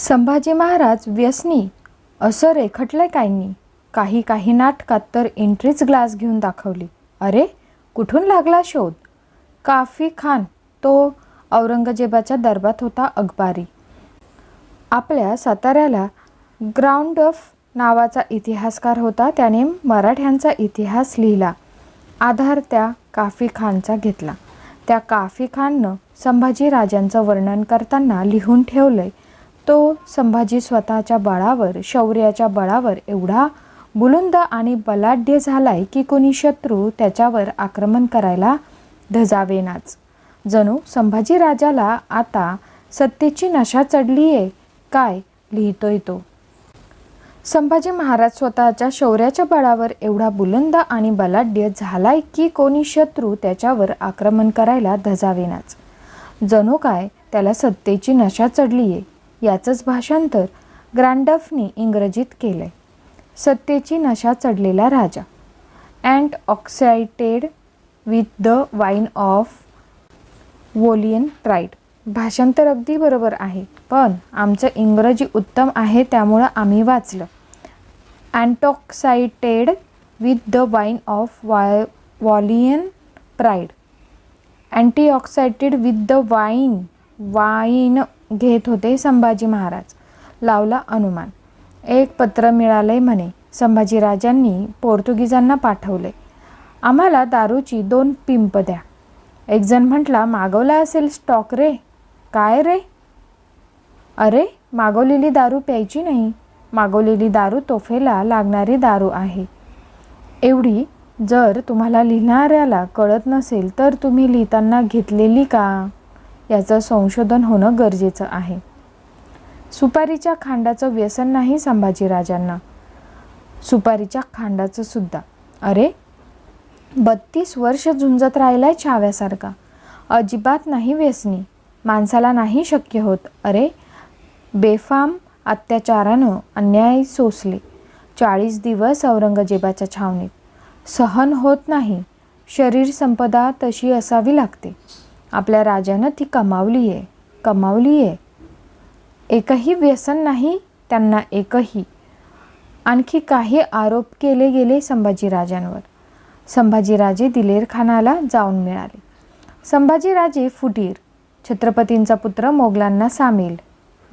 संभाजी महाराज व्यसनी असं रेखटलं काहींनी. काही काही नाटकात तर एंट्रीच ग्लास घेऊन दाखवली. अरे कुठून लागला शोध? काफी खान तो औरंगजेबाच्या दरबात होता अकबारी आपल्या साताऱ्याला ग्राउंड ऑफ नावाचा इतिहासकार होता त्याने मराठ्यांचा इतिहास लिहिला. आधार त्या काफी खानचा घेतला. त्या काफी खाननं संभाजी राजांचं वर्णन करताना लिहून ठेवलंय. तो संभाजी स्वतःच्या बळावर शौर्याच्या बळावर एवढा बुलुंद आणि बलाढ्य झालाय की कोणी शत्रू त्याच्यावर आक्रमण करायला धजावेनाच. जणू संभाजी राजाला आता सत्तेची नशा चढली आहे काय लिहितोय तो. संभाजी महाराज स्वतःच्या शौर्याच्या बळावर एवढा बुलंद आणि बलाढ्य झालाय की कोणी शत्रू त्याच्यावर आक्रमण करायला धजावेनाच. जणू काय त्याला सत्तेची नशा चढली आहे याचंच भाषांतर ग्रँडफनी इंग्रजीत केलंय. सत्तेची नशा चढलेला राजा. And intoxicated with the wine of वोलियन pride भाषांतर अगदी बरोबर आहे पण आमचं इंग्रजी उत्तम आहे त्यामुळं आम्ही वाचलं. Intoxicated with the wine of Y वॉलियन pride intoxicated with the wine wine घेत होते संभाजी महाराज. लावला अनुमान. एक पत्र मिळालंय म्हणे संभाजीराजांनी पोर्तुगीजांना पाठवले. आम्हाला दारूची दोन पिंप द्या. एकजण म्हटला मागवला असेल स्टॉक रे? काय रे? अरे मागवलेली दारू प्यायची नाही. मागवलेली दारू तोफेला लागणारी दारू आहे. एवढी जर तुम्हाला लिहिणाऱ्याला कळत नसेल तर तुम्ही लिहिताना घेतलेली का? याचं संशोधन होणं गरजेचं आहे. सुपारीच्या खांडाचं व्यसन नाही संभाजीराजांना. सुपारीच्या खांडाचं सुद्धा. अरे! बत्तीस वर्ष झुंजत राहिलाय छाव्यासारखा. अजिबात नाही व्यसनी. माणसाला नाही शक्य होत. अरे! बेफाम अत्याचारानं अन्याय सोसले. चाळीस दिवस औरंगजेबाच्या छावणीत. सहन होत नाही. शरीर संपदा तशी असावी लागते. आपल्या राजानं ती कमावली आहे. कमावली आहे. एकही व्यसन नाही त्यांना एकही. आणखी काही आरोप केले गेले संभाजीराजांवर. संभाजीराजे दिलेर खानाला जाऊन मिळाले. संभाजीराजे फुटीर छत्रपतींचा पुत्र मोगलांना सामील.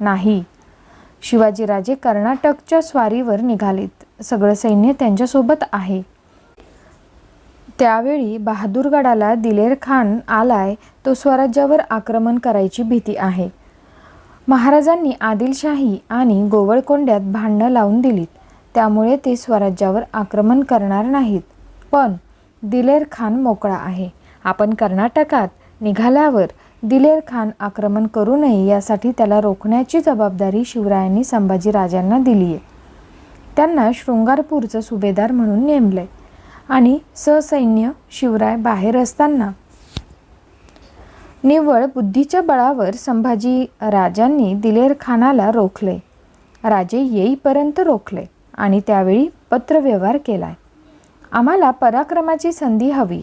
नाही. शिवाजीराजे कर्नाटकच्या स्वारीवर निघालेत. सगळं सैन्य त्यांच्यासोबत आहे. त्यावेळी बहादूरगडाला दिलेर खान आलाय तो स्वराज्यावर आक्रमण करायची भीती आहे. महाराजांनी आदिलशाही आणि गोवळकोंड्यात भांडणं लावून दिलीत. त्यामुळे ते स्वराज्यावर आक्रमण करणार नाहीत. पण दिलेर खान मोकळा आहे. आपण कर्नाटकात निघाल्यावर दिलेर खान आक्रमण करू नये यासाठी त्याला रोखण्याची जबाबदारी शिवरायांनी संभाजीराजांना दिली आहे त्यांना शृंगारपूरचं सुभेदार म्हणून नेमलंय. आणि ससैन्य शिवराय बाहेर असताना. निव्वळ बुद्धीच्या बळावर संभाजी राजांनी दिलेर खानाला रोखले. राजे येईपर्यंत रोखले आणि त्यावेळी पत्रव्यवहार केलाय. आम्हाला पराक्रमाची संधी हवी.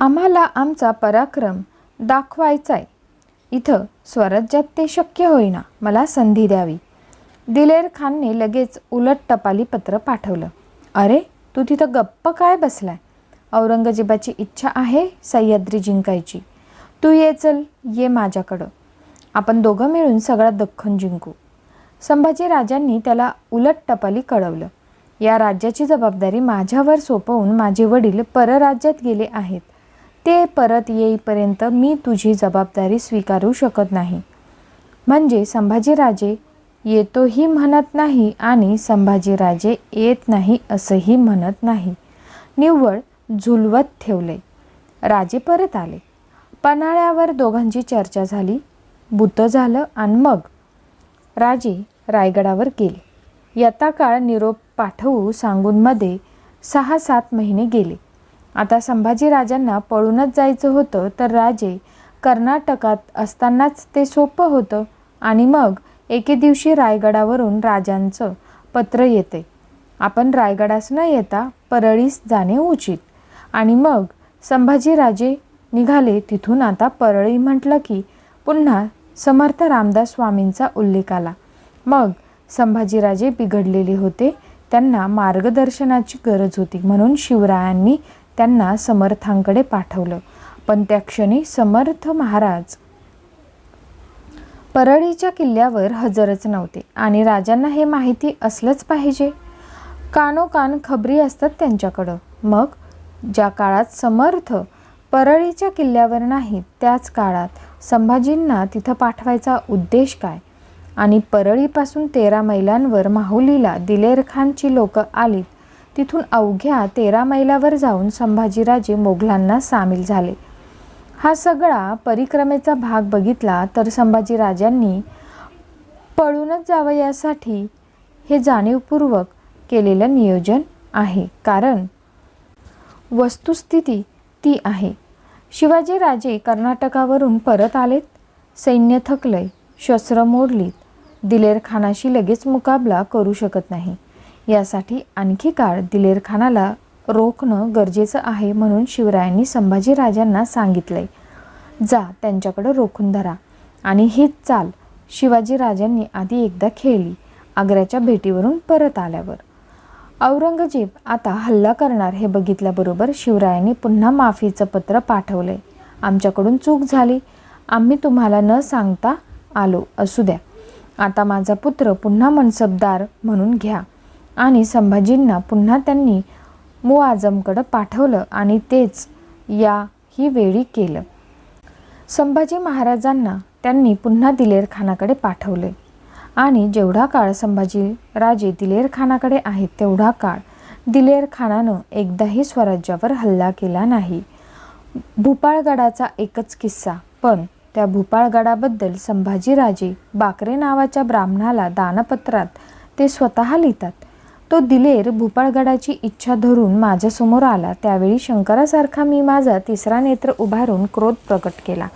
आम्हाला आमचा पराक्रम दाखवायचा आहे इथं स्वराज्यात ते शक्य होईना मला संधी द्यावी. दिलेर खानने लगेच उलट टपाली पत्र पाठवलं. अरे तू तिथं गप्प काय बसलाय? औरंगजेबाची इच्छा आहे सह्याद्री जिंकायची. तू ये चल ये माझ्याकडं. आपण दोघं मिळून सगळा दख्खन जिंकू. संभाजी राजांनी त्याला उलट टपाली कळवलं. या राज्याची जबाबदारी माझ्यावर सोपवून माझे वडील परराज्यात गेले आहेत. ते परत येईपर्यंत मी तुझी जबाबदारी स्वीकारू शकत नाही. म्हणजे संभाजीराजे येतोही म्हणत नाही आणि संभाजीराजे येत नाही असंही म्हणत नाही. निव्वळ झुलवत ठेवले. राजे परत आले. पन्हाळ्यावर दोघांची चर्चा झाली. बुतं झालं आणि मग? राजे रायगडावर गेले. यथाकाळ निरोप पाठवू सांगूनमध्ये सहा सात महिने गेले. आता संभाजीराजांना पळूनच जायचं होतं तर राजे कर्नाटकात असतानाच ते सोपं होतं. आणि मग? एके दिवशी रायगडावरून राजांचं पत्र येते. आपण रायगडास न येता परळीस जाणे उचित. आणि मग संभाजीराजे निघाले तिथून आता परळी म्हटलं की पुन्हा समर्थ रामदास स्वामींचा उल्लेख आला. मग संभाजीराजे बिघडलेले होते. त्यांना मार्गदर्शनाची गरज होती म्हणून शिवरायांनी त्यांना समर्थांकडे पाठवलं. पण त्या क्षणी समर्थ महाराज परळीच्या किल्ल्यावर हजरच नव्हते. आणि राजांना हे माहिती असलंच पाहिजे. कानोकान खबरी असतात त्यांच्याकडं. मग ज्या काळात समर्थ परळीच्या किल्ल्यावर नाहीत त्याच काळात संभाजींना तिथं पाठवायचा उद्देश काय? आणि परळीपासून तेरा मैलांवर माहुलीला दिलेर खानची लोकं आलीत. तिथून अवघ्या तेरा मैलावर जाऊन संभाजीराजे मोगलांना सामील झाले. हा सगळा परिक्रमेचा भाग बघितला तर संभाजीराजांनी पळूनच जावं यासाठी हे जाणीवपूर्वक केलेलं नियोजन आहे. कारण वस्तुस्थिती ती आहे. शिवाजीराजे कर्नाटकावरून परत आलेत सैन्य थकलंय शस्त्र मोडलीत दिलेरखानाशी लगेच मुकाबला करू शकत नाही. यासाठी आणखी काळ दिलेरखानाला रोखणं गरजेचं आहे म्हणून शिवरायांनी संभाजीराजांना सांगितलंय. जा त्यांच्याकडं रोखून धरा. आणि हीच चाल शिवाजीराजांनी आधी एकदा खेळली आग्र्याच्या भेटीवरून परत आल्यावर. औरंगजेब आता हल्ला करणार हे बघितल्याबरोबर शिवरायांनी पुन्हा माफीचं पत्र पाठवलंय. आमच्याकडून चूक झाली. आम्ही तुम्हाला न सांगता आलो असू द्या. आता माझा पुत्र पुन्हा मनसबदार म्हणून घ्या. आणि संभाजींना पुन्हा त्यांनी मुआजमकडं पाठवलं आणि तेच या ही वेळी केलं. संभाजी महाराजांना त्यांनी पुन्हा दिलेर खानाकडे पाठवले. आणि जेवढा काळ संभाजी राजे दिलेर खानाकडे आहेत तेवढा काळ दिलेर खानानं एकदाही स्वराज्यावर हल्ला केला नाही. भूपाळगडाचा एकच किस्सा पण त्या भूपाळगडाबद्दल संभाजीराजे बाकरे नावाच्या ब्राह्मणाला दानपत्रात ते स्वतः लिहितात. तो दिलेर भूपाळगडाची इच्छा धरून माझ्यासमोर आला. त्यावेळी शंकरासारखा मी माझा तिसरा नेत्र उभारून क्रोध प्रकट केला.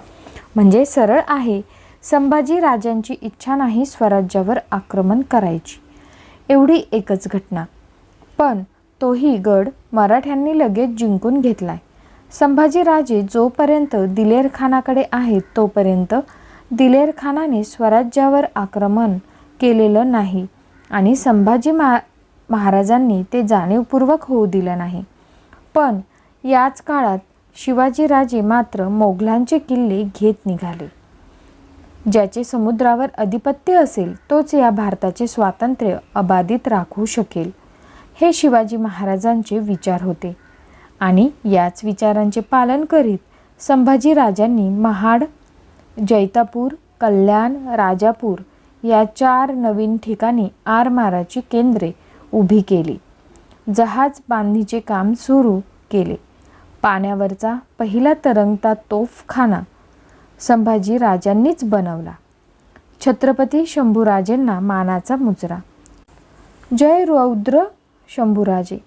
म्हणजे सरळ आहे. संभाजी राजांची इच्छा नाही स्वराज्यावर आक्रमण करायची. एवढी एकच घटना. पण तोही गड मराठ्यांनी लगेच जिंकून घेतलाय. संभाजीराजे जोपर्यंत दिलेरखानाकडे आहेत तोपर्यंत दिलेरखानाने स्वराज्यावर आक्रमण केलेलं नाही आणि संभाजी मा महाराजांनी ते जाणीवपूर्वक होऊ दिलं नाही. पण याच काळात शिवाजीराजे मात्र मोगलांचे किल्ले घेत निघाले. ज्याचे समुद्रावर अधिपत्य असेल तोच या भारताचे स्वातंत्र्य अबाधित राखू शकेल हे शिवाजी महाराजांचे विचार होते. आणि याच विचारांचे पालन करीत संभाजीराजांनी महाड जैतापूर कल्याण राजापूर या चार नवीन ठिकाणी आरमाराची केंद्रे उभी केली. जहाज बांधणीचे काम सुरू केले. पाण्यावरचा पहिला तरंगता तोफखाना संभाजी राजांनीच बनवला. छत्रपती शंभूराजेंना मानाचा मुजरा. जय रौद्र शंभूराजे.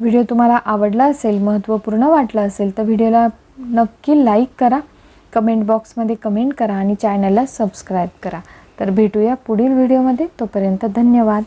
व्हिडिओ तुम्हाला आवडला असेल महत्त्वपूर्ण वाटला असेल तर व्हिडिओला नक्की लाईक करा. कमेंट बॉक्समध्ये कमेंट करा आणि चॅनलला सबस्क्राईब करा. तर भेटूया पुढील व्हिडिओमध्ये. तोपर्यंत धन्यवाद.